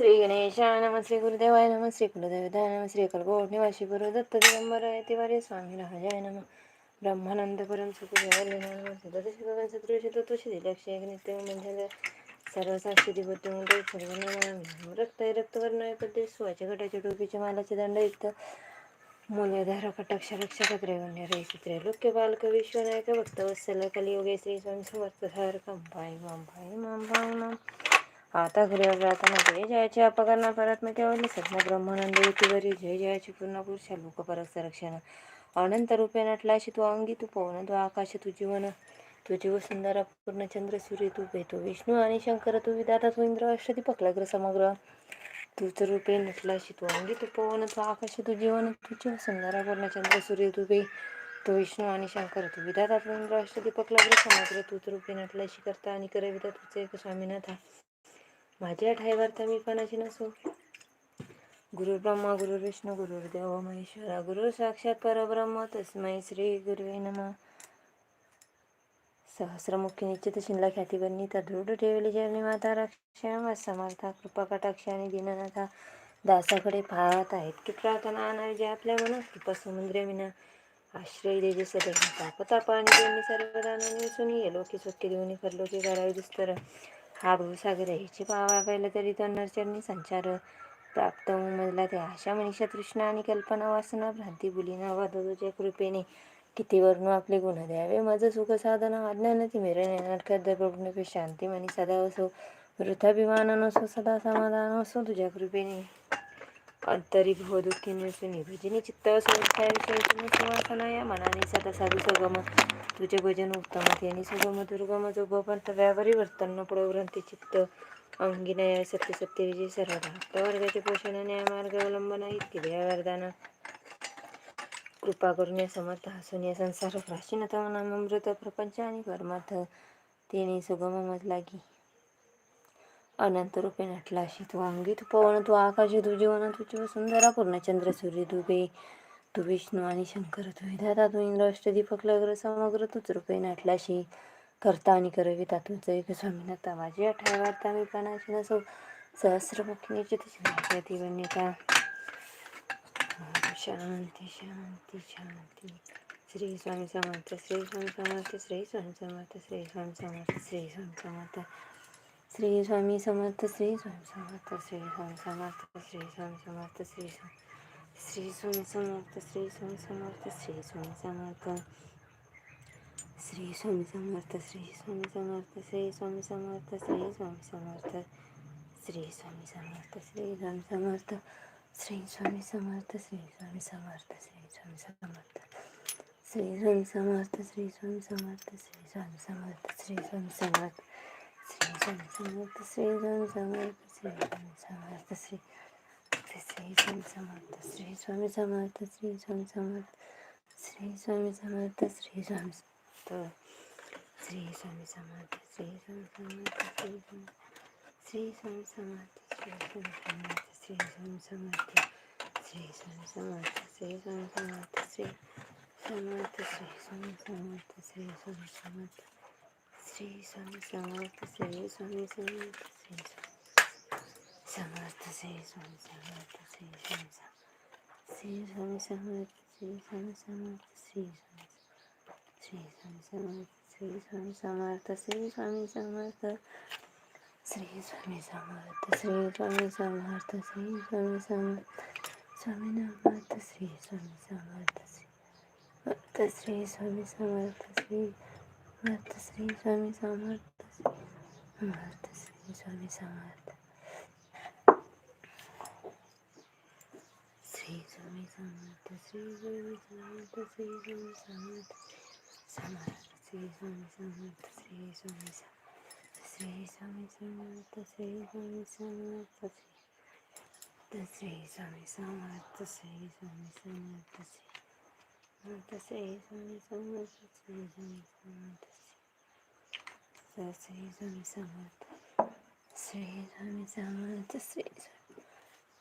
श्री गणेशाय नम श्री गुरुदेवाय नम श्री कुलदेवताय नम श्री कलगोट निवासी गुरु दत्त दिगंबर तिवारी स्वामी राजाय नम। ब्रह्मानंद परम नित्य म्हणजे सर्वसाक्षी दिवतुंड सर्वनाम रक्त रक्तवर्णय पद्धती सुवाचे गटाच्या टोपीचे मालाचे दंडयुक्त मूल्यधार कटाक्षरक्ष कत्रेगुण्य रे चित्रे लोक्य बालक विश्वनायक भक्तवत्सल कलियुगे श्री स्वामी समर्थ कंपाय मांभाय मांभाय मां आता घरी जाताना जय जयाची अपकरणा परत मी केवळ सज्ञ ब्रह्मानंद युतीवरील जय जयाची पूर्ण पुरुष लोक परत अनंत रूपे नटलाशी तू अंगी तू पवन तू आकाश तू जीवन. तुझी वसुंधरा पूर्ण चंद्र सूर्य तू भेतो विष्णू आणि शंकर तू विदाता तू इंद्र अष्टदीपक लग्र समग्र. तुझ रूपे नटलाशी तू अंगी तू पवन तू आकाश तू जीवन. तुझी वसुंधरा पूर्ण चंद्र सूर्य तू भे तो विष्णू आणि शंकर तू विधाता तू इंद्र अष्टदीपक लग्र समग्र. तूच रूपे नटलाशी करता आणि करविता तुझे एक स्वामीनाथा. माझ्या ठाईवर मी कोणाची नसो. गुरु ब्रह्मा गुरु विष्णू गुरुर्देव महेश्वरा गुरु साक्षात परब्रह्म तस्मै श्री गुरुवे नम. सहस्रमुखी निश्चित शिनला ख्यातीवरणी दृढ ठेवली जयनी माता रक्षा समर्था कृपा कटाक्ष आणि दीननाथा. दासाकडे पाहत आहेत की प्रार्थना आणणारे जे आपल्या मनात कृपा समुद्र विना. आश्रय देजे सदैव तापता पाणी त्यांनी सर्वदा सुनी लोकी सुखी देऊनी करलोकी करावी दुस्तर. हा भवसागर हिची पावा पाहिलं तरी तो नरचरणी संचार प्राप्त उमजला त्या आशा मनीषा तृष्णा आणि कल्पना वासना भ्रांती बुलीना वादोच्या कृपेने किती वर्णू आपले गुण द्यावे? माझं सुख साधना अज्ञान ती मिरणे नाटकात प्रभुनपे शांती मनी सदा असो वृथाभिमान नसो सदा समाधान असो तुझ्या कृपेने. अंतरिक भव दुःखी भजनी चित्त असो सुवासना या मनाने सदा साधू सुगम तुझे भजन उत्तम त्यांनी सुगम दुर्गम जो बपंत व्यापारी वर्तन न पडो ग्रंथी चित्त अंगी न्याय सत्य सत्य विजय सर्वदा। वर्गाचे पोषण न्याय मार्ग अवलंबन इतके वरदान कृपा करून या समर्थ हसून या संसार प्राचीनतम नामृत प्रपंच आणि परमार्थ। तिने सुगम मजला की अनंत रूपे नटलाशी तू अंगी तू पवन तू आकाशी तू जीवन तुझी सुंदरा पूर्णचंद्र सूर्य दुबे तू विष्णू आणि शंकर तू विधाता तू इंद्र अष्टदीपक लग्र समग्र तूच रूपे नटलाशी. करता आणि करविता तुझं एक स्वामीनता माझी अठरा वार्ता मी प्राणाची नसो सहस्रमुखी चित वन्यता. शांती शांती शांती. श्री स्वामी समर्थ श्री स्वामी समर्थ श्री स्वामी समर्थ श्री स्वामी समर्थ श्री स्वामी समर्थ. श्री स्वामी समर्थ श्री स्वामी समर्थ श्री स्वामी समर्थ श्री स्वामी समर्थ श्री श्री स्वामी समर्थ श्री स्वामी समर्थ श्री स्वामी समर्थ श्री स्वामी समर्थ श्री स्वामी समर्थ श्री स्वामी समर्थ श्री स्वामी समर्थ श्री स्वामी समर्थ श्री स्वामी समर्थ श्री स्वामी समर्थ श्री स्वामी समर्थ श्री स्वामी समर्थ श्री स्वामी समर्थ श्री स्वामी समर्थ श्री स्वामी समर्थ श्री स्वामी समर्थ సమర్థ శ్రీరామ్ సమర్థ శ్రీరామ్ సమర్థ శ్రీ శ్రీ స్వామి సమర్థ శ్రీ స్వామి సమర్థ శ్రీ స్వామి సమర్థ శ్రీ స్వామి సమర్థ శ్రీ స్వామి శ్రీ స్వామి సమర్థ శ్రీ స్వామి సమర్థ శ్రీ స్వామి సమర్థ శ్రీ స్వామి సమర్థ శ్రీ స్వామి సమర్థ శ్రీ స్వామి సమర్థ శ్రీ స్వామి సమర్థ శ్రీ సమర్థ శ్రీ స్వామి సమర్థ శ్రీ స్వామి సమర్థ శ్రీ స్వామి సమర్థ శ్రీ స్వామి సమర్థ శ్రీ సమర్థ శ్రీ స్వామి సమర్థ శ్రీ స్వామి శ్రీ స్వామి సమర్థ శ్రీ స్వామి సమర్థ శ్రీ స్వామి శ్రీ స్వామి సమర్థ శ్రీ స్వామి సమర్థ శ్రీ స్వామి సమర్థ శ్రీ స్వామి సమర్థ శ్రీ స్వామి సమర్థ శ్రీ స్వామి సమర్థ స్వామి నమర్థ శ్రీ స్వామి సమర్థ శ్రీ శ్రీ స్వామి సమర్థ Shri Samarth Shri Swami Samarth Samarth Shri Swami Samarth Shri Swami Samarth Shri Swami Samarth Shri Swami Samarth Samarth Shri Swami Samarth Shri Swami Shri Swami Samarth Shri Swami Samarth Shri Shri Swami Samarth Shri Swami Samarth Shri Shri The three, the three, the three, the three, the three, the three, the three,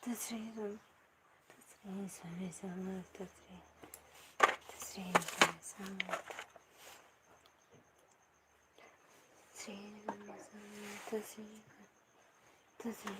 the three, the three, the three, the three,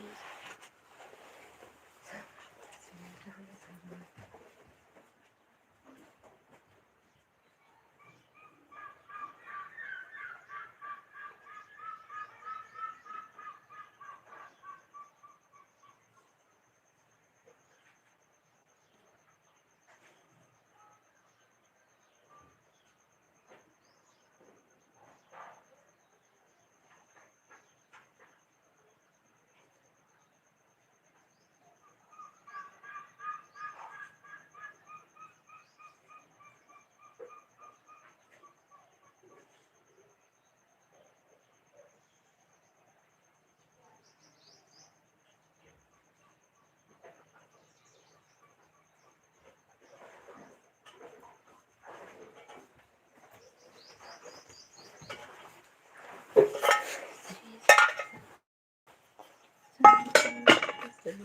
Shri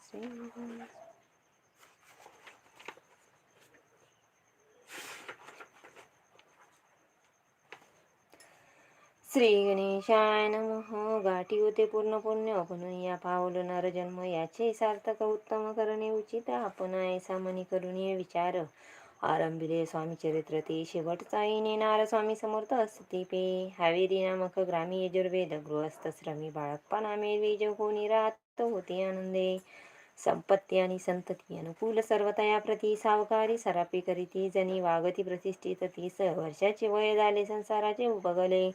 Swami Shri गणेशाय नमः गाठी होते पूर्ण पुण्य आपण या पावल नर जन्म याचे सार्थक उत्तम करणे उचित आपण ऐसा आरंभिले स्वामी चरित्र ते शेवटचा नेणार स्वामी समर्थ असते पे हावेरी नामक ग्रामी यजुर्वेद गृहस्थ श्रमी बाळप्पा नामे बीज कोणी होते आनंदे. संपत्ती आणि संतती अनुकूल सर्वतया प्रती सावकारी सरापी करीती. जनी वागती प्रतिष्ठित तीस वर्षाचे वय झाले. संसाराचे उपगले.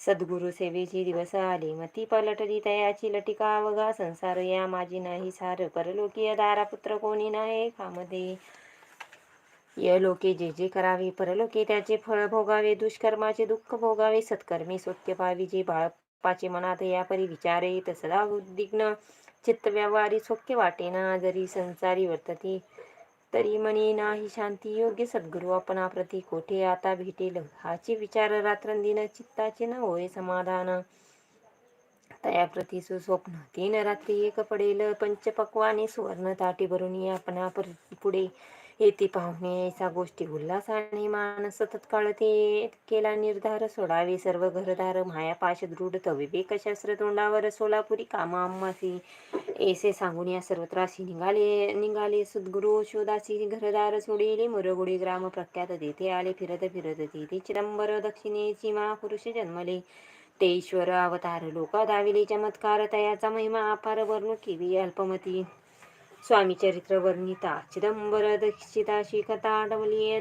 सद्गुरु सेवेची दिवस आले. मती पलटली तयाची लटिका अवघा. संसार या माझी नाही. सार परलोकीय दारापुत्र कोणी नाही खामदे यलोके लोके जे जे करावे परलोके त्याचे फळ भोगावे दुष्कर्माचे दुःख भोगावे सत्कर्मी सत्य पावी जे बाळपाचे मनात या परी विचारे सदा उद्विग्न चित्त व्यवहारी सोक्य वाटेना जरी संसारी वर्तती तरी मनी नाही शांती योग्य सद्गुरु आपणाप्रती कोठे आता भेटेल? हाची विचार रात्रंदिन चित्ताचे न होय समाधान. तयाप्रती सुस्वप्न तीन रात्री एक पडेल पंचपक्वाने सुवर्ण ताटी भरून आपणा पुढे. येते पाहुणे ऐसा गोष्टी उल्हासाने मानस सतत ते केला निर्धार सोडावे सर्व घरदार माया पाश दृढ विवेक शास्त्र तोंडावर सोलापुरी कामा अम्मासी ऐसे सांगून या सर्वत्राशी निघाले निघाले. सद्गुरु शोधासी घरदार सोडिले मुरगुडी ग्राम प्रख्यात तेथे आले फिरत फिरत तेथे चिदंबर दक्षिणेची महापुरुष जन्मले. ते ईश्वर अवतार लोका दाविले चमत्कार तयाचा महिमा अपार वर्णू केवी अल्पमती. स्वामी चरित्र वर्णिता चिदंबर दक्षिता शिखता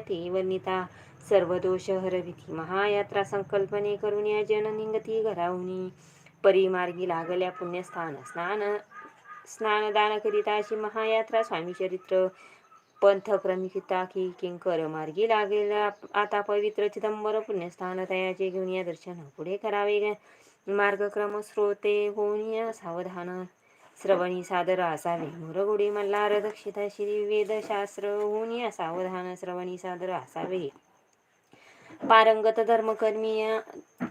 ते वर्णिता सर्व दोष हरविधी महायात्रा संकल्पने करून या जननिंगती घराहुनी परिमार्गी लागल्या पुण्यस्थान स्नान स्नानदान करिता अशी महायात्रा स्वामी चरित्र पंथ क्रमिकिता की किंकर मार्गी लागलेला आता पवित्र चिदंबर पुण्यस्थान तयाचे घेऊन या दर्शन पुढे करावे मार्गक्रम स्रोते होऊन या सावधान. श्रवणी सादर असावे. मुरगुडी मल्हार दक्षिता श्री वेदशास्त्र होऊन सावधान श्रवणी सादर असावे. पारंगत धर्मकर्मी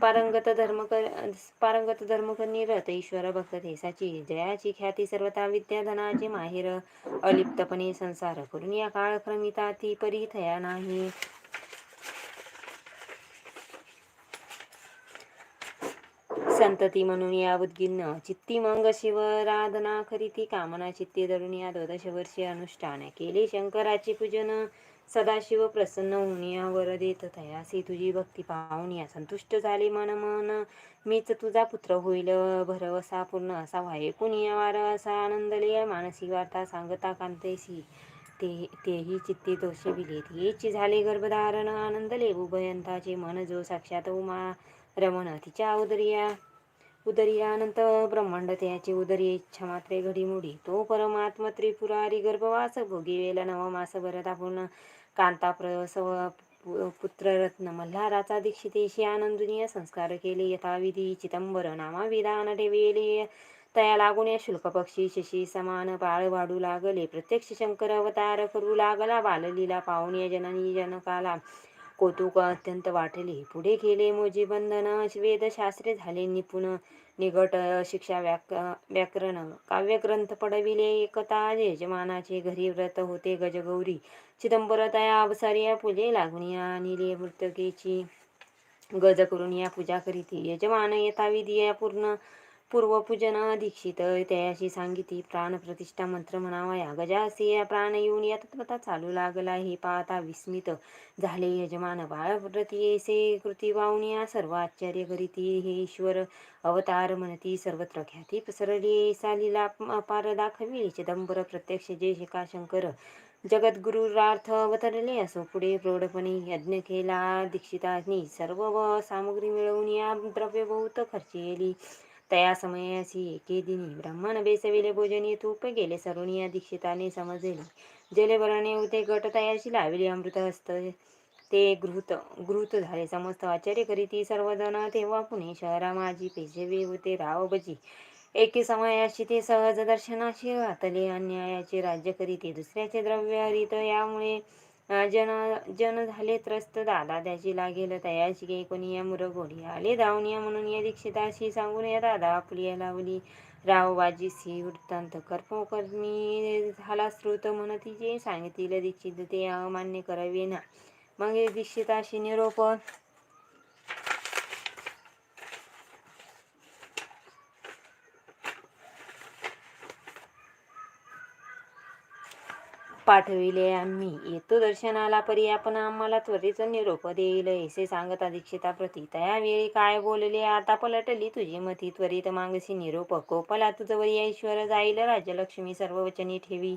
पारंगत धर्मकर पारंगत धर्मकर्मी रथ ईश्वर भक्त देशाची. जयाची ख्याती सर्वता विद्याधनाची माहेर. अलिप्तपणे संसार करून या काळक्रमिता ती परी थया नाही. संतती म्हणून या उद्गिन्न. चित्ती मंग शिवराधना ती कामना चित्ती धरून या द्वादश वर्षे अनुष्ठान केले. शंकराचे पूजन सदाशिव प्रसन्न होऊन या वर देत तयासी. तुझी भक्ती पाहून या संतुष्ट झाले मन मन. मीच तुझा पुत्र होईल. भरवसा पूर्ण असा व्हाय. कुणी वार असा आनंदले मानसी वार्ता सांगता कांतेसी. ते तेही चित्ती दोषे तेची झाले गर्भधारण. आनंदले उभयंताचे मन जो साक्षात उमा रमण तिच्या उदरिया उदरियानंत ब्रह्मांड त्याची उदरी इच्छा मात्रे घडीमुडी तो परमात्म त्रिपुरारी गर्भवास भोगी वेला नवमास भरता पूर्ण कांता प्रसव पुत्ररत्न मल्हाराचा दीक्षितेशी आनंदनीय संस्कार केले. यथाविधी चितंबर नामाविधान ठेवेले. तया लागून या शुल्क पक्षी शशी समान बाळ वाढू लागले. प्रत्यक्ष शंकर अवतार करू लागला. बाललीला पाहुण्या या जननी जनकाला कौतुक अत्यंत वाटले. पुढे केले मोजी बंधन. वेदशास्त्रे झाले निपुण. निगट शिक्षा व्याक व्याकरण. काव्यग्रंथ पडविले एकता. यजमानाचे घरी व्रत होते गजगौरी. चिदंबर तया फुले पूजे लागून निले मृतकेची गज करून या पूजा करीती. यजमान यथाविधी पूर्ण पूर्वपूजन दीक्षित त्याशी सांगिती प्राणप्रतिष्ठा मंत्र म्हणावा या गजासी या प्राण येऊन या तत्वता चालू लागला हे पाहता विस्मित झाले यजमान बाळप्रती ऐसे कृती या सर्व आश्चर्य करीती हे ईश्वर अवतार म्हणती सर्वत्र ख्याती पसरली सालीला अपार दाखविली चिदंबर प्रत्यक्ष जय शिका शंकर जगद्गुरुरार्थ अवतरले असो पुढे प्रौढपणे यज्ञ केला दीक्षितांनी सर्व सामग्री मिळवून या द्रव्य बहुत खर्चेली तया समयासी एके दिनी ब्राह्मण बेसविले भोजनी तूप गेले सरुणिया दीक्षिताने समजले. जलभरणे होते गट तयाशी लाविले. अमृत हस्त ते गृहत गृहत झाले. समस्त आचार्य करीती सर्वजण तेव्हा पुणे शहरा माझी पेशवे होते. राव बजी एके समयाशी ते सहज दर्शनाशी वातले अन्यायाचे राज्य करीते दुसऱ्याचे द्रव्य हरित. यामुळे जन जन झाले त्रस्त. दादा त्याची लागेल तयाची गे कोणी या मुरगोडी. आले धावनिया म्हणून या दीक्षिताशी सांगून या दादा आपली लावली. रावबाजी सी वृत्तांत. कर्मकर्मी झाला श्रुत म्हणती जे सांगितले दीक्षित ते अमान्य करावे ना. मग दीक्षिताशी निरोप पाठविले आम्ही. येतो दर्शनाला परी आपण आम्हाला त्वरित निरोप देईल ऐसे सांगता दीक्षिता प्रती. त्यावेळी काय बोलले? आता पलटली तुझी मती. त्वरित मागसी निरोप. कोपला तुझं वरी ऐश्वर जाईल. राज्यलक्ष्मी सर्व वचनी ठेवी.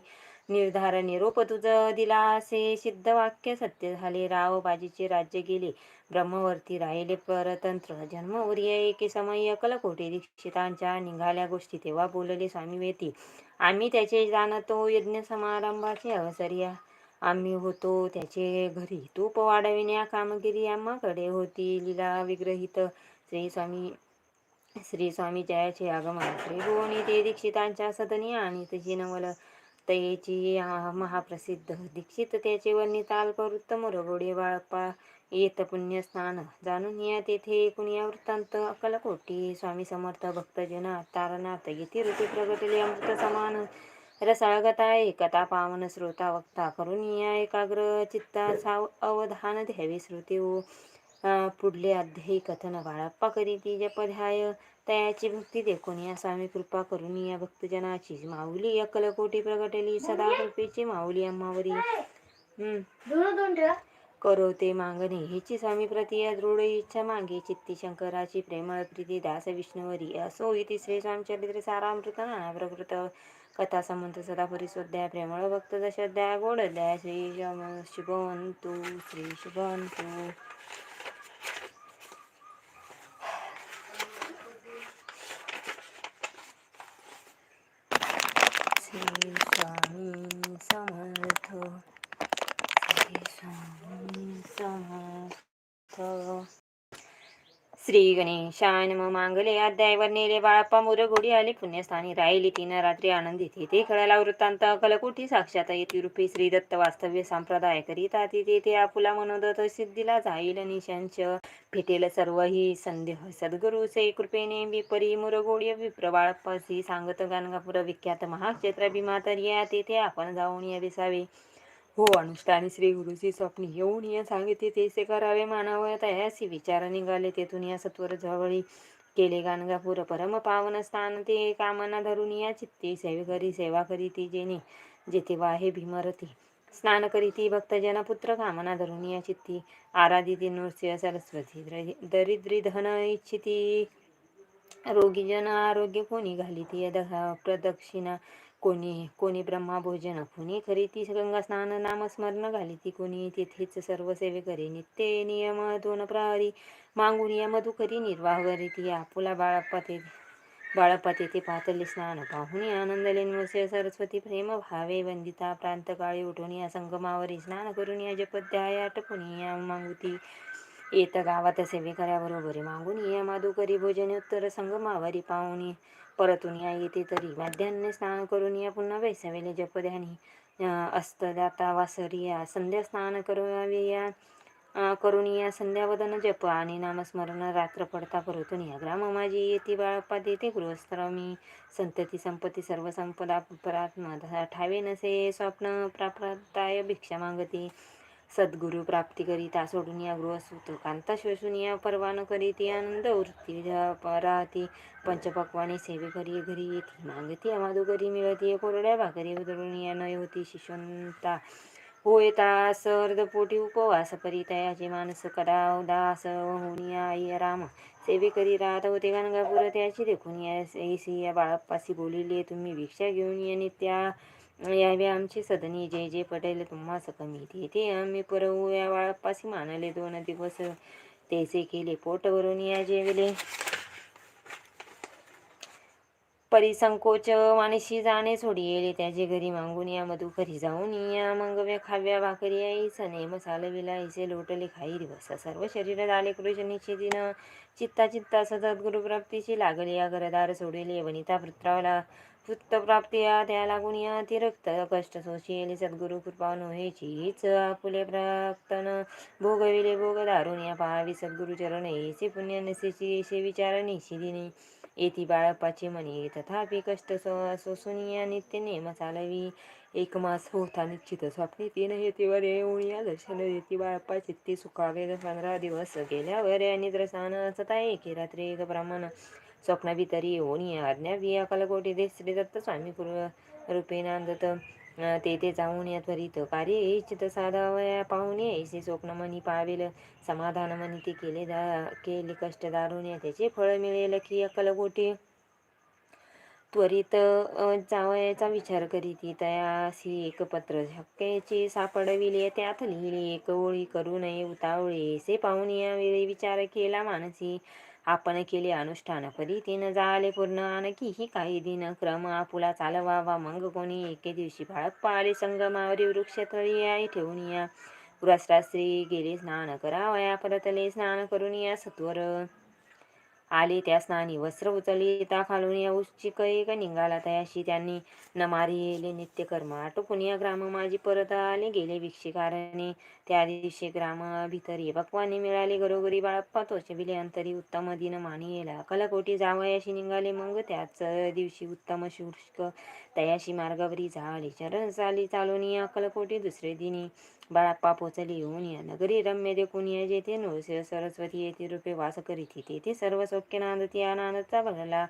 निर्धार निरोप तुझं दिला असे सिद्ध वाक्य सत्य झाले. राव बाजीचे राज्य गेले. ब्रह्मवर्ती राहिले परतंत्र जन्म उर्य एके समय कलकोटे दीक्षितांच्या निघाल्या गोष्टी तेव्हा बोलले स्वामी वेती. आम्ही त्याचे जाणतो यज्ञ समारंभाचे अवसर्या. आम्ही होतो त्याचे घरी. तूप वाढविण्या कामगिरी आम्हाकडे होती. लीला विग्रहित श्री स्वामी श्री स्वामी जयाचे आगमन. श्री भुवनी ते दीक्षितांच्या सदनी आणि तिची नवल तयेची महाप्रसिद्ध. दीक्षित त्याचे वर्णिताल उत्तम रगोडे बाळपा येत पुण्यस्नान. जाणून या तेथे एकूण या वृत्तांत अकलकोटी स्वामी समर्थ भक्तजन तारनाथ येथे ऋतू प्रगटले अमृत समान. रसाळगता एकता पावन श्रोता वक्ता. करून या एकाग्र चित्ता साव अवधान द्यावे श्रुती हो. पुढले अध्यायी कथन बाळप्पा करीती जपध्याय तयाची भक्ती देखून या स्वामी कृपा करून या भक्तजनाची माऊली अकलकोटी प्रगटली. सदा कृपेची माऊली अम्मावरी. हम्म. करो ते मागणे. हिची स्वामी प्रतिया दृढ इच्छा मागे. चित्ती शंकराची प्रेमळ प्रीती दास विष्णुवरी. असो इति श्री स्वामचरित्र सारामृत नाना प्रकृत कथा संबंध सदा परिशोध्या प्रेमळ भक्त दशोध्या गोडद्या श्री शुभवंतू श्री शुभवंतू श्री स्वामी समर्थ श्री गणेशाय नम मांगले अध्यायवर नेले बाळप्पा मुरगोडी आले पुण्यस्थानी राहिली तीन रात्री आनंदित ते कळाला वृत्तांत कलकुठी साक्षात येती रूपी श्री दत्त वास्तव्य संप्रदाय करीता ते आपुला मनोदत सिद्धीला जाईल निशांच. फिटेल सर्व ही संदेह. सद्गुरु से कृपेने विपरी मुरगोडी विप्र बाळप्पासी सांगत गाणगापुर विख्यात महाक्षेत्र भीमातरिया तेथे आपण जाऊन या विसावे हो अनुष्ठानी श्री गुरुजी स्वप्नी येऊन या सांगितले तेसे करावे मानावं. तयासी विचार निघाले तेथून या सत्वर जवळी केले गाणगापूर. परम पावन स्थान ते कामना धरून या चित्ते सेवेकरी सेवा करीती जेने जेथे वाहे भीमरती स्नान करीती भक्तजन पुत्र कामना धरून या चित्ती. आराधिती नृसिंह सरस्वती दरिद्री धन इच्छिती. रोगीजन आरोग्य कोणी घालिती प्रदक्षिणा कोणी कोणी ब्रह्माभोजन कोणी ती गंगा स्नान नामस्मरण घाली ती कोणी तिथेच सर्व सेवे करी नित्य नियम दोन प्रहरी मागून या मधुकरी निर्वाह ती आपुला बाळप्पा ते बाळप्पा तेथे पातळी स्नान पाहून आनंदले नृस्य सरस्वती प्रेम भावे वंदिता प्रांतकाळी उठून या संगमावरी स्नान करून या जपध्याय आटपून या मागुती येत गावात सेवे मागून या माधुकरी भोजने उत्तर संगमावरी पाहुणी. परतून या येते तरी. माध्यान्ह स्नान करून या पुन्हा वैसवेले जपध्यानी अस्तदाता वासरिया संध्या स्नान करावे या. करून या संध्यावदन जप आणि नामस्मरण. रात्र पडता परतून या. ग्राम माझी येते बाळप्पा देते गृहस्त्र संतती संपत्ती सर्व संपदा परात्मा ठावे नसे स्वप्न प्राप्ताय भिक्षा मागते. सद्गुरु प्राप्ती करिता सोडून या गृहसूत कांता शोषून या परवान करीती आनंद वृत्ती पराती. पंचपक्वाने सेवे करी घरी येती. मागती अमादुकरी मिळती कोरड्या भाकरी. उतरून या नय होती शिशवंता होय तास अर्धपोटी उपवास परिता तयाचे मानस करा उदास होऊन या आई राम. सेवे करी राहत होते गाणगापूर. त्याची देखून या ऐसी या बाळप्पासी बोलिले तुम्ही भिक्षा घेऊन या नित्या. यावे आमची सदनी जे जे पटेल तुम्हास कमी ते ते आम्ही परवू या बाळप्पासी मानले दोन दिवस. तेसे केले पोटवरून या जेवले. परिसंकोच मानशी जाणे सोडी येले. त्याचे घरी मागून या मधु घरी जाऊन या. मंगव्या खाव्या भाकरी आई सने मसाल विलाईसे लोटले खाई दिवस. सर्व शरीर झाले कृष्णीचे दिन चित्ता चित्ता सतत गुरुप्राप्तीची लागली. या घरदार सोडले. वनिता पुत्रावला प्राप्ती या त्या लागून या अतिरक्त कष्ट सोशील. सद्गुरु कृपा नोहेची हीच आपुले प्राक्तन भोगविले भोग दारुण या पाहावी सद्गुरु चरण. येसे पुण्य नसेची येशे विचार निशिदिनी. येती बाळप्पाची म्हणे. तथापि कष्ट सोसून या नित्य नेम चालवी. एक मास होता निश्चित स्वप्ने. तीन हेतीवर येऊन या दर्शन देती. बाळप्पा चित्ती सुखावे पंधरा दिवस गेल्यावर या निद्रसान सता एके रात्री एक ब्राह्मण. स्वप्न भितरी येऊन या आज्ञा विया कलकोटी दे श्री दत्त स्वामी रूपे नांदत तेथे जाऊन या त्वरित कार्य. इच्छित साधावया पाहुणे ऐसे स्वप्न मनी पावेल समाधान मनी ते केले दा केले कष्ट दारून त्याचे फळ मिळेल की अकलकोटी त्वरित जावयाचा विचार करीती तयासी एक पत्र शक्यची सापडविले त्यात लिहिली एक ओळी करू नये उतावळे. से पाहुणे या. वेळी विचार केला मानसी. आपण केले अनुष्ठान तीन जाले पूर्ण आणखी ही काही दिन क्रम आपुला चालवावा. मग कोणी एके दिवशी बाळप्पा आले संगमावरी वृक्षतळी आई ठेवून या. पुरास्त्री गेले स्नान करावया परतले स्नान करून या सत्वर. आले त्या स्नानी वस्त्र उचलली ता खालून या उच्चिक एक निघाला तयाशी त्यांनी न येले नित्यकर्म आटोपून या ग्राम माझी परत आले गेले भिक्षिकारणे त्या दिवशी ग्राम भितरी भगवानी मिळाले घरोघरी बाळप्पा तोचविले अंतरी उत्तम दिन मानियेला कलाकोटी जावयाशी निघाले मग त्याच दिवशी उत्तम शुष्क तयाशी मार्गावरी झाले. चरण चाली चालून या कलकोटी दुसरे दिनी बाळाप्पा पोचले येऊन या नगरी रम्य देखून या जेथे नृसिंह सरस्वती येथे रूपे वास करीत तेथे सर्व सौख्य नांदती आनंदचा भरला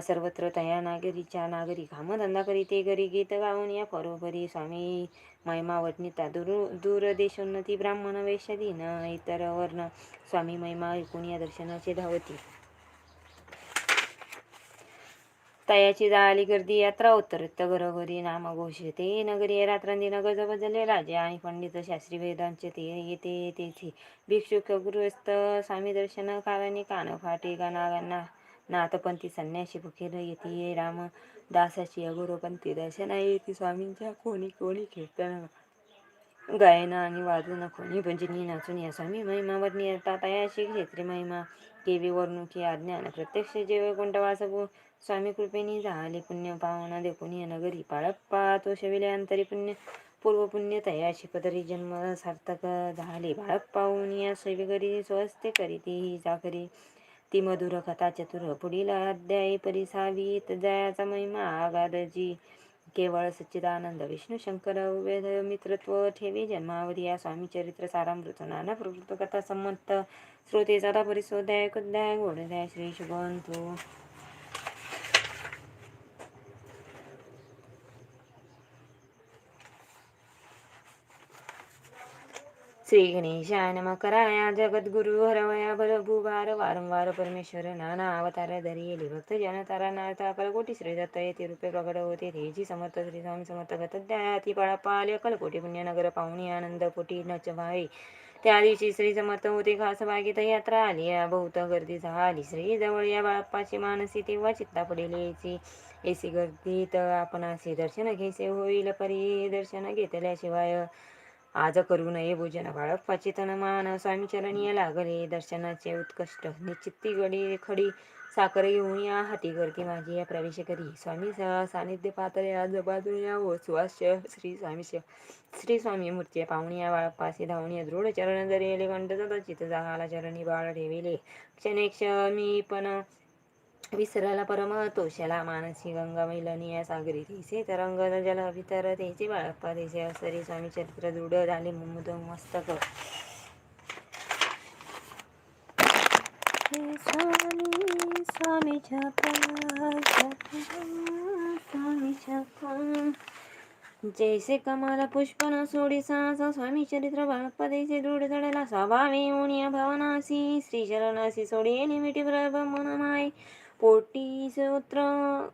सर्वत्र तया नागरीच्या नागरी कामधंदा करीते घरी गीत गाऊन या परोपरी स्वामी महिमावटनिता दूर दूरदेशोन्नती ब्राह्मण वेशदीन इतर वर्ण स्वामी महिमा ऐकून या दर्शनाचे धावती तयाची जाळी गर्दी यात्रा उत्तरत्त घरोघरी नाम घोषते नगरी रात्रंदिन नगर बजले राजे आणि पंडित शास्त्री वेदांचे ते येते तेथे. भिक्षुक गृहस्थ स्वामी दर्शन कारणी कान फाटे गाना नाथपंथी संन्याशी फुकेर येते. राम दासाची अगुरोपंथी दर्शना येते. स्वामींच्या कोणी कोणी कीर्तन गायन आणि वाजून कोणी भजनी नाचून या. स्वामी महिमा वर्णी तयाशी क्षेत्री महिमा केवी वर्णुकी अज्ञान प्रत्यक्ष जेव कोणता स्वामी कृपेनी झाले पुण्य पावना देखून नगरी बाळप्पा तो शविले अंतरी पुण्य पूर्व पुण्य तयाशी पदरी जन्म सार्थक झाले. बाळप्पाहून या सेवेकरी स्वस्ते करीती ही जाकरी ती मधुर कथा चतुर पुढील अध्यायी परिसावीत. जयाचा महिमा आगादजी. केवळ सच्चिदानंद विष्णू शंकर वेद मित्रत्व ठेवी जन्मावधी. या स्वामी चरित्र सारामृत नाना प्रवृत्त कथा संमत श्रोते सदा परिसोदय कुद्याय गोडद्याय श्री शुभंतू श्री गणेशाय नम कराया जगद्गुरु हरवया भरभुवार वारंवार परमेश्वर नाना अवतार धरियली भक्त जन तारा कलकोटी श्री दत्त येथे रूपे प्रगट होते तेजी समर्थ श्री स्वामी समर्थ गतद्याती पाळा कलकोटी पुण्यनगर पाहुणी आनंद कोटी नच भाई त्या दिवशी श्री समर्थ होते खास बागेत यात्रा आली. या बहुत गर्दी झाली. श्री जवळ या बाळप्पाची मानसी तेव्हा चित्ता पडेल याची एसी गर्दीत आपण असे दर्शन घेसे होईल परी. दर्शन घेतल्याशिवाय आज करू नये भोजन बाळप्पाची मान स्वामी चरणी लागले. दर्शनाचे उत्कृष्ट निश्चित्ती गडी खडी साखर घेऊन या हाती करते माझी. या प्रवेश करी. स्वामी सानिध्य पात्र या जबाजून या व स्वास्य श्री स्वामी श्री स्वामी मूर्ती पाहुणी या बाळप्पासी धावणी दृढ चरण जरी कंठ चित जाहाला चरणी बाळ ठेविले. क्षणे क्षमी पण विसरला परमतोषाला मानसी गंगा मैलनिया सागरी. तिचे तरंग जल अभितर. तेचे बाळप्पा तेचे असरी स्वामी चरित्र दृढ झाले मुमुद मस्तक. स्वामी स्वामी स्वामी जैसे कमल पुष्प न सोडी सासा स्वामी चरित्र बाळप्पा देसे दृढ धडला स्वभावे उणिया भवनासी श्री चरणासी सोडी निमिटी प्रभ मन माय पोटी सूत्र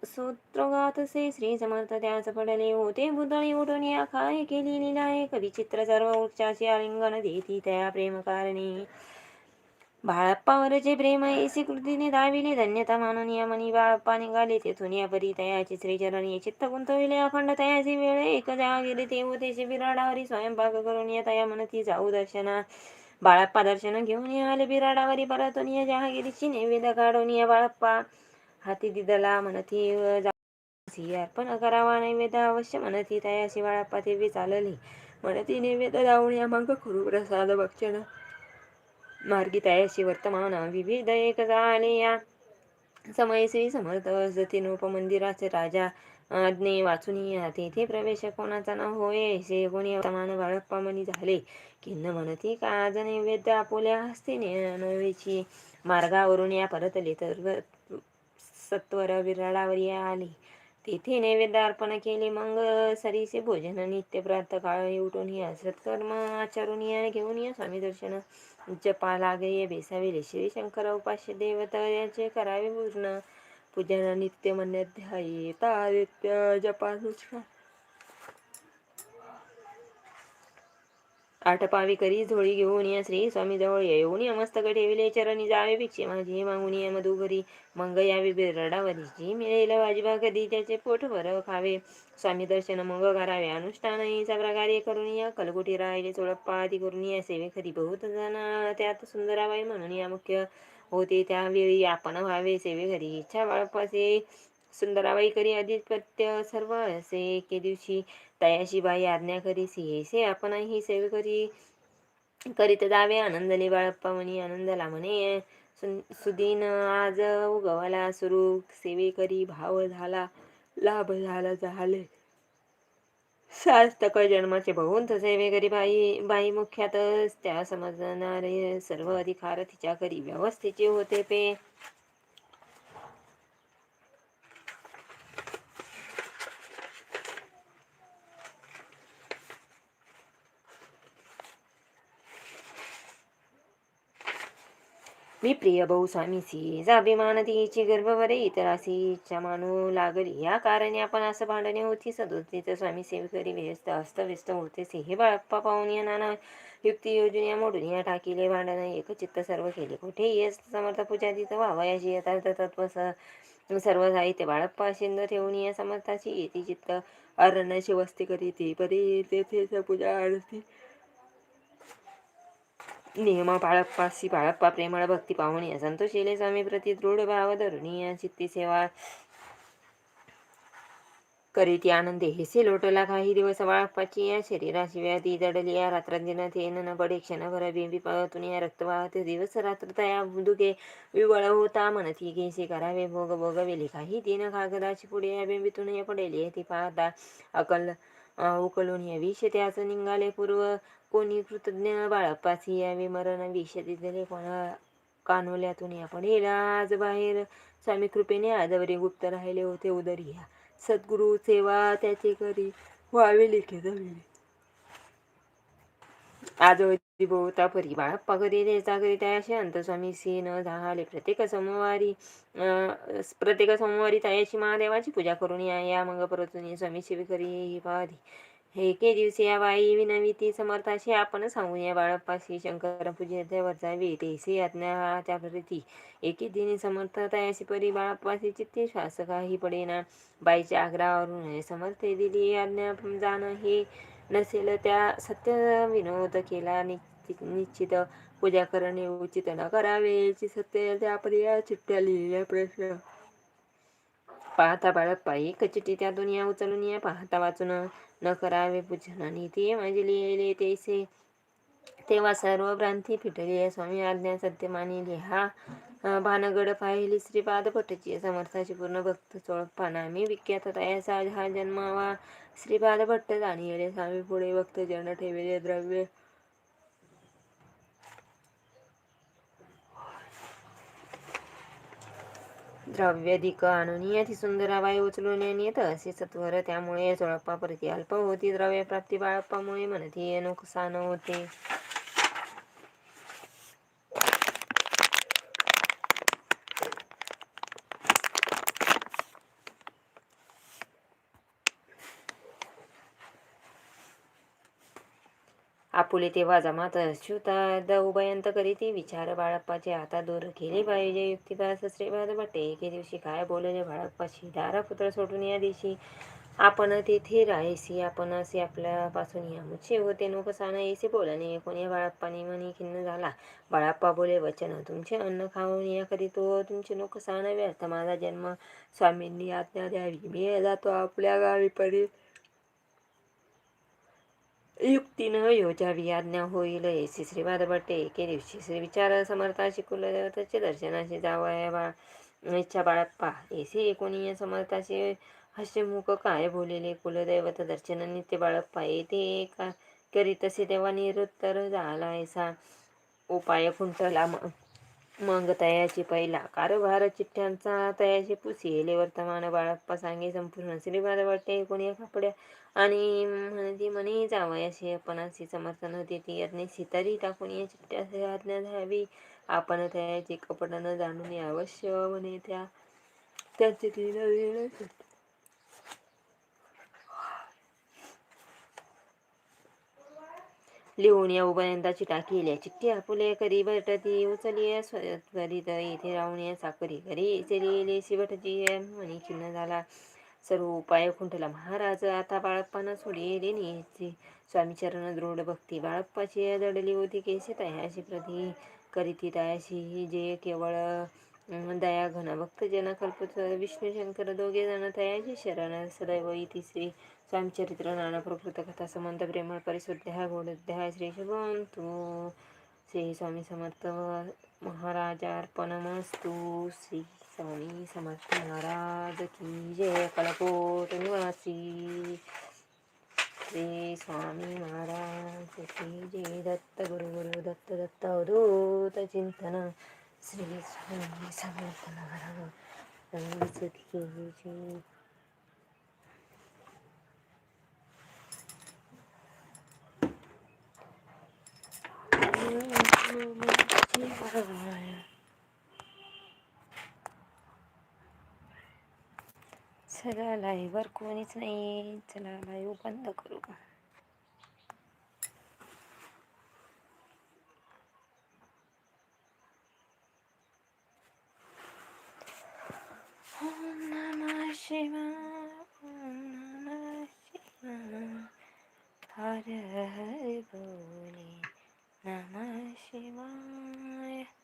सूत्रगातसे श्री समर्थ त्याच पडले होते. बुदळी उठून या काय केली लिलाय विचित्र सर्व वृक्षाचे आलिंगन देती त्या प्रेम कारणे बाळप्पावरचे प्रेम ऐसी कृतीने दाविले. धन्यता मानून या मनी बाळप्पा निघाले. तेथून या परी तयाचे श्रीचरणी चित्त गुंतविले. अखंड तयाची वेळ एक जागिरे गेले ते होतेचे बिराडावरी स्वयंपाक करून या तया म्हणती जाऊ दर्शना बाळप्पा दर्शन घेऊन आले बिराडावरी परतून या जहागिरीची नैवेद्य काढून या बाळप्पा. हाती दिदला म्हणती अर्पण करावा नैवेद्य अवश्य म्हणती तयाशी बाळप्पा देवी चालली. म्हणती नैवेद्य लावून या मग करू प्रसाद भक्षण मार्गी तयाशी वर्तमान विविध एक झाले या समय श्री समर्थ उपमंदिराचे राजा. आज्ञे वाचून या तेथे प्रवेश कोणाचा न होय से कोणी वर्तमान बाळप्पा मनी झाले. किन्न म्हणती का आज नैवेद्य आपोल्या हस्ते नवेची मार्गावरून या परतले तर सत्वर विराळावर आली. तेथे नैवेद्य अर्पण केले मग सरीचे भोजन नित्य प्रात काळी उठून या सत्कर्म आचरून या घेऊन या स्वामी दर्शन. जपा लागे बेसाविले श्री शंकर उपास्य देवता याचे करावे पूर्ण. पूजन नित्य ध्याये जपा जपानुष्ठा आठपावी करी झोळी घेऊन या श्री स्वामी जवळ येऊन या मस्तक ठेविले चरणी जावे भिक्षे माझी. मागून या मधु घरी मंग यावे बिरडावरी जी मिळेल वाजवा कधी त्याचे पोट भर खावे. स्वामी दर्शन मग करावे अनुष्ठान हिचा प्रकारे करून या. कलगुटी राहिले चोळप्पा आदी करून या. सेवे खरी बहुत जण त्यात सुंदराबाई म्हणून या मुख्य होते. त्यावेळी आपण व्हावे. सेवे घरी इच्छा बाळपासे सुंदराबाई करी आदित्य सर्व असे एके दिवशी तयाशी बाई आज्ञा करीसी. आपण ही सेवे करी करीत जावे. आनंदले बाळप्पा म्हणे आनंदला म्हणे सुदीन आज उगवाला सुरू सेवे करी भाव झाला लाभ झाला झाले. सास्तक जन्माचे बहुंत सेवे करी बाई बाई मुख्यातच त्या समजणारे सर्व अधिकार तिच्या करी व्यवस्थेचे होते पे. मी प्रिय भाऊ स्वामीसी अभिमान गर्भवरे इतरासी इच्छा मानू लागली या कारणे आपण असं भांडणे होती सदोतीचं स्वामी सेवकरी व्यस्त अस्तव्यस्त होते हे बाळप्पा पाहून या नाना युक्ती या मोडून या टाकीले भांडणं एकचित्त सर्व केले कुठे येस समर्थ पूजा तिथं व्हावयाची यथार्थ तत्व सर्व साहित्य बाळप्पा शिंद ठेवून या समर्थाची येती चित्त अरण्याची वस्ती करीती परी तेथे पूजा आरती नियमा बाळप्पासी बाळप्पा प्रेमळ भक्ती पाहुणी. संतोषीले स्वामी प्रति दृढ भाव धरुणीय चित्ती सेवा करीती आनंदे. हेसे लोटला काही दिवस बाळप्पाची या शरीराची व्याधी दडली. या रात्रांदिन थेन न बडे क्षणभर बिंबी पाहतून या रक्त वाहत दिवस रात्र तया दुखे विवळ होता. म्हणती घेसे करावे भोग भोगवेले. काही दिन कागदाची पुढे या बिंबीतून या पडेली. ती पाहता अकल उकलून या विष त्याच निघाले पूर्व कोणी कृतज्ञ बाळप्पासी यावे मरण विष दिले कोणा कानोल्यातून आपण पडेल आज बाहेर? स्वामी कृपेने आजवरी गुप्त राहिले होते उदरी सद्गुरु सेवा त्याचे करी व्हावे लिखे जमिले आज बोता परी बाळप्पा करी द्यायचा घरी त्याशी अंतस्वामी न झाले. प्रत्येक सोमवारी प्रत्येक सोमवारी त्याशी महादेवाची पूजा करून या मग परतून स्वामी शिवी करी ही पाहती एके दिवशी या बाई विनविती समर्थाशी आपण सांगूया बाळप्पाशी शंकर पूजेवर जावे तेसी आज्ञा प्रती. एके दिनी समर्थ तयाशी परी बाळप्पाशी चित्ते श्वास काही पडेना. बाईच्या आग्रहावरून समर्थ दिली आज्ञा जाणं हे नसेल त्या सत्य विनोद केला. निश्चित पूजा करणे उचित न करावे सत्य त्या पर्या चिठ्ठ्या लिहिलेल्या प्रश्न. पाहता बाळप्पा एक चिठ्ठी त्या दुनिया उचलून या पाहता वाचून. न करावे पूजन आणि ते माझे लिहिले तेसे तेव्हा सर्व भ्रांती फिटली. स्वामी आज्ञा सत्य मानिली हा भानगड पाहिली श्रीपाद भट्टची समर्थाची पूर्ण भक्त चोळपाना. मी विख्यात तयाचा हा जन्मावा. श्रीपाद भट्ट जाणिले स्वामी पुढे भक्त जन ठेविले. द्रव्य द्रव्यधिक आणून अति सुंदर बाई उचलून येत असे सत्वर. त्यामुळे चोळप्पा प्रती अल्प होती द्रव्यप्राप्ती बाळप्पामुळे म्हणती नुकसान होते. आपुले तेव्हा जमात अच्युता उभयंत करीती विचार बाळप्पाचे आता दूर केले पाहिजे युक्तिपास श्रीपाद भट्टे एके दिवशी काय बोलले बाळप्पाशी? दारा पुत्र सोडून या दिवशी आपण तेथे राहायसी आपण असे आपल्यापासून यामुचे होते. नुकसान येसे बोलणे कोणी बाळप्पाने मनी खिन्न झाला. बाळप्पा बोले वचन तुमचे अन्न खाऊन या करीतो हो. तुमचे नुकसान व्यर्थ. माझा जन्म स्वामींनी आज्ञा द्यावी. मी जातो आपल्या गावी परी युक्तीनं योजावी आज्ञा होईल. येसी श्रीवाद भट्टे एके दिवशी श्री विचार समर्थाशी कुलदेवताचे दर्शनाशी जावया बा इच्छा बाळप्पा येसी एकोणीय समर्थाचे हास्यमुख काय बोलिले? कुलदैवत दर्शन नित्य बाळप्पा येथे का करीत असे तेव्हा निरुत्तर झाला ऐसा उपाय खुंटला मग तयाची पहिला कारभार चिठ्ठ्यांचा तयाची पुसिले वर्तमान बाळप्पा सांगे संपूर्ण श्रीपाद वाटते कोणी कपड्या आणि म्हणती म्हणे जावयाशी आपण अशी समर्थन होते ती यज्ञ सितारी टाकून या चिठ्ठ्याची आज्ञा द्यावी. आपण तयाची कपड न जाणून अवश्य म्हणे त्या त्याचे ती लिहून या उभयंताची टाकील्या चिठ्ठी आपुले करी बटती उचली करीत येथे राहून या साकरी घरी लिहिले शिवटजी म्हणी खिन्न झाला सर्व उपाय खुंटला. महाराज आता बाळप्पानं सोडिले नेची स्वामी चरण दृढ भक्ती बाळप्पाची दडली होती केसे तयाशी प्रती करीती तयाशी. जे केवळ दया घन भक्त जन कल्पत विष्णू शंकर दोघे जण तयाची शरण सदैव इति श्री स्वामीचरित्र नाना प्रकृत कथा संबंध प्रेमळ परिशुद्ध्या गोडध्या श्री शुभंतु श्री स्वामी समर्थ महाराजार्पणमस्तु श्री स्वामी समर्थ महाराज की जय कलकोट निवासी श्री स्वामी महाराज की जय दत्त गुरु गुरु दत्त दत्त अवधूत चिंतन श्री स्वामी समर्थ महाराज की जय चला लाईव्हवर कोणीच नाही चला लाईव्ह बंद करू ओम नमः शिवाय ओम नमः 7姉妹。